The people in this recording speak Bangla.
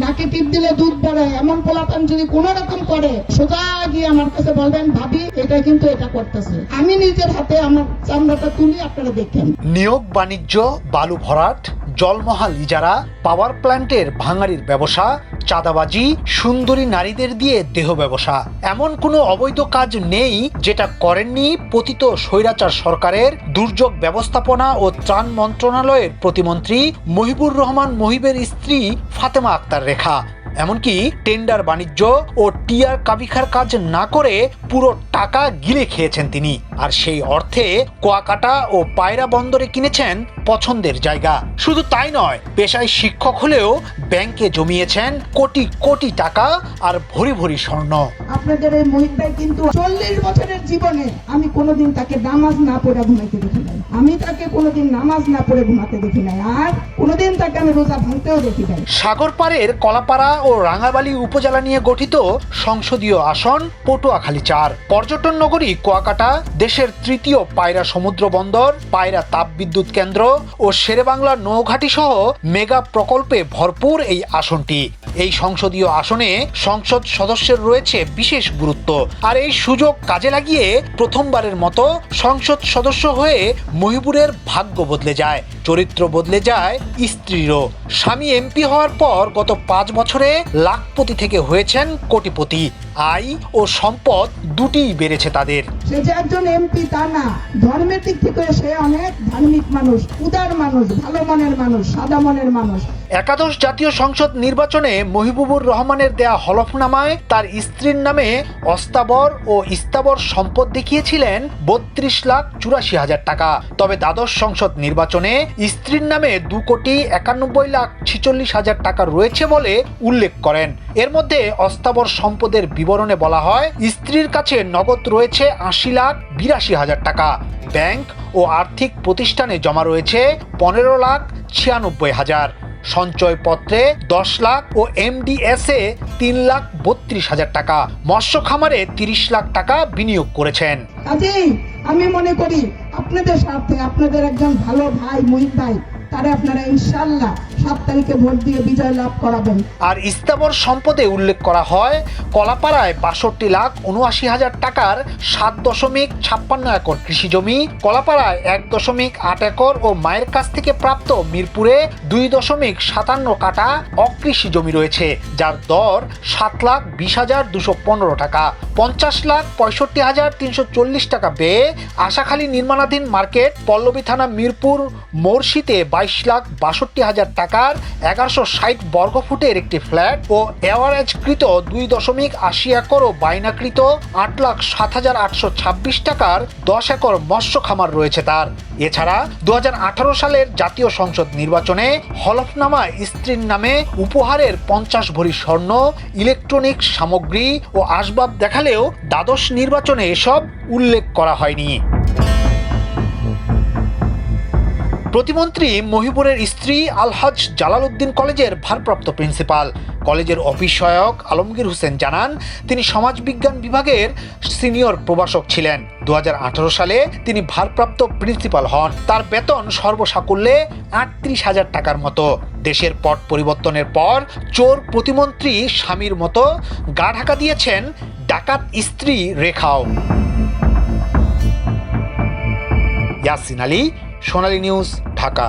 নাকে টিপ দিলে দুধ বেড়ে, এমন পোলাপান যদি কোন রকম করে, সোজা গিয়ে আমার কাছে বলবেন, ভাবি, এটা কিন্তু এটা করতেছে। আমি নিজের হাতে আমার চামড়াটা তুলি, আপনারা দেখেন। নিয়োগ বাণিজ্য, বালু ভরাট, জলমহাল ইজারা পাওয়ার প্ল্যান্টের ভাঙাড়ির ব্যবসা চাঁদাবাজি, সুন্দরী নারীদের দিয়ে দেহ ব্যবসা। এমন কোনো অবৈধ কাজ নেই যেটা করেননি পতিত স্বৈরাচার সরকারের দুর্যোগ ব্যবস্থাপনা ও ত্রাণ মন্ত্রণালয়ের প্রতিমন্ত্রী মহিবুর রহমান মহিবের স্ত্রী ফাতেমা আক্তার রেখা। এমনকি টেন্ডার বাণিজ্য ও টিয়ার কাবিখার কাজ না করে পুরো টাকা গিলে খেয়েছেন তিনি। আর সেই অর্থে কোয়াকাটা ও পায়রা বন্দরে কিনেছেন পছন্দের জায়গা। শুধু তাই নয়, পেশায় শিক্ষক হলেও ব্যাংকে জমিয়েছেন কোটি কোটি টাকা আর ভরি ভরি স্বর্ণ। আপনাদের এই মহিত কিন্তু চল্লিশ বছরের জীবনে আমি কোনোদিন তাকে নামাজ না পড়ে ঘুমাইতে দেখি আমি তাকে কোনোদিন নামাজ না পড়ে ঘুমাতে দেখি নাই, আর কোনোদিন তাকে আমি রোজা ভাঙতেও দেখি নাই। সাগরপাড়ের কলাপাড়া ও রাঙাবালি উপজেলা নিয়ে গঠিত সংসদীয় আসন পটুয়াখালী চার। পর্যটন নগরী কুয়াকাটা, দেশের তৃতীয় পায়রা সমুদ্র বন্দর, পায়রা তাপবিদ্যুৎ কেন্দ্র ও শেরেবাংলা নৌঘাটি সহ মেগা প্রকল্পে ভরপুর এই আসনটি। এই সংসদীয় আসনে সংসদ সদস্যের রয়েছে বিশেষ গুরুত্ব। আর এই সুযোগ কাজে লাগিয়ে প্রথমবারের মতো সংসদ সদস্য হয়ে মহিবুরের ভাগ্য বদলে যায়। চরিত্র বদলে যায় স্ত্রীরও। স্বামী এমপি হওয়ার পর গত পাঁচ বছরে লাখপতি থেকে হয়েছেন কোটিপতি। আয় ও সম্পদ দুটিই বেড়েছে তাদের। সে যে একজন এমপি তা না। ধর্মের দিক থেকে সে অনেক ধার্মিক মানুষ উদার মানুষ ভালো মনের মানুষ সাদা মনের মানুষ। একাদশ জাতীয় সংসদ নির্বাচনে মহিবুবুর রহমানের দেয়া হলফনামায় তার স্ত্রীর নামে অস্তাবর ও ইস্তাবর সম্পদ দেখিয়েছিলেন বত্রিশ লাখ চুরাশি হাজার টাকা। তবে দ্বাদশ সংসদ নির্বাচনে স্ত্রীর নামে দু কোটি একানব্বই লাখ ছিচল্লিশ হাজার টাকা রয়েছে বলে উল্লেখ করেন। এর মধ্যে অস্থাবর সম্পদের বিবরণে বলা হয়, স্ত্রীর কাছে নগদ রয়েছে আশি লাখ বিরাশি হাজার টাকা। ব্যাংক ও আর্থিক প্রতিষ্ঠানে জমা রয়েছে পনেরো লাখ ছিয়ানব্বই হাজার। সঞ্চয়পত্রে দশ লাখ ও এমডিএস এ তিন লাখ বত্রিশ হাজার টাকা। মৎস্য খামারে তিরিশ লাখ টাকা বিনিয়োগ করেছেন। আমি মনে করি আপনাদের স্বার্থে আপনাদের একজন ভালো ভাই মহিত ভাই তারা আপনারা ইনশাল্লাহ সাত তারিখে ভোট দিয়ে বিজয় লাভ করাবেন। আর ইস্তাবর সম্পদে উল্লেখ করা হয়, কলাপাড়ায় বাষট্টি লাখ উনআশি হাজার টাকার সাত দশমিক ছাপ্পান্ন একর কৃষি জমি, কলাপাড়ায় এক দশমিক আট একর ও মায়ের কাছ থেকে প্রাপ্ত মিরপুরে দুই দশমিক সাতান্ন কাটা অকৃষি জমি রয়েছে, যার দর সাত লাখ বিশ হাজার দুশো পনেরো টাকা। পঞ্চাশ লাখ পঁয়ষট্টি হাজার তিনশো চল্লিশ টাকা ব্যয়ে আশাখালী নির্মাণাধীন মার্কেট পল্লবী থানা মিরপুর মোরশিতে বাইশ লাখ বাষট্টি হাজার টাকার এগারোশো ষাট বর্গফুটের একটি ফ্ল্যাট ও এভারেজকৃত দুই দশমিক আশি একর ও বাইনাকৃত আট লাখ সাত হাজার আটশো ছাব্বিশ টাকার দশ একর মৎস্য খামার রয়েছে তার। এছাড়া দু হাজার আঠারো সালের জাতীয় সংসদ নির্বাচনে হলফনামা স্ত্রীর নামে উপহারের পঞ্চাশ ভরি স্বর্ণ, ইলেকট্রনিক সামগ্রী ও আসবাব দেখালেও দ্বাদশ নির্বাচনে এসব উল্লেখ করা হয়নি। প্রতিমন্ত্রী মহিবুরের স্ত্রী আলহাজ জালাল উদ্দিন কলেজের ভারপ্রাপ্ত প্রিন্সিপাল। কলেজের অফিস সহায়ক আলমগীর হোসেন জানান, তিনি সমাজবিজ্ঞান বিভাগের সিনিয়র প্রভাষক ছিলেন। দু হাজার আঠারো সালে তিনি ভারপ্রাপ্ত প্রিন্সিপাল হন। তার বেতন সর্বসাকুল্যে আটত্রিশ হাজার টাকার মতো। দেশের পট পরিবর্তনের পর চোর প্রতিমন্ত্রী স্বামীর মতো গা ঢাকা দিয়েছেন ডাকাত স্ত্রী রেখাও। ইয়াসিন আলী সোনালী নিউজ ঢাকা।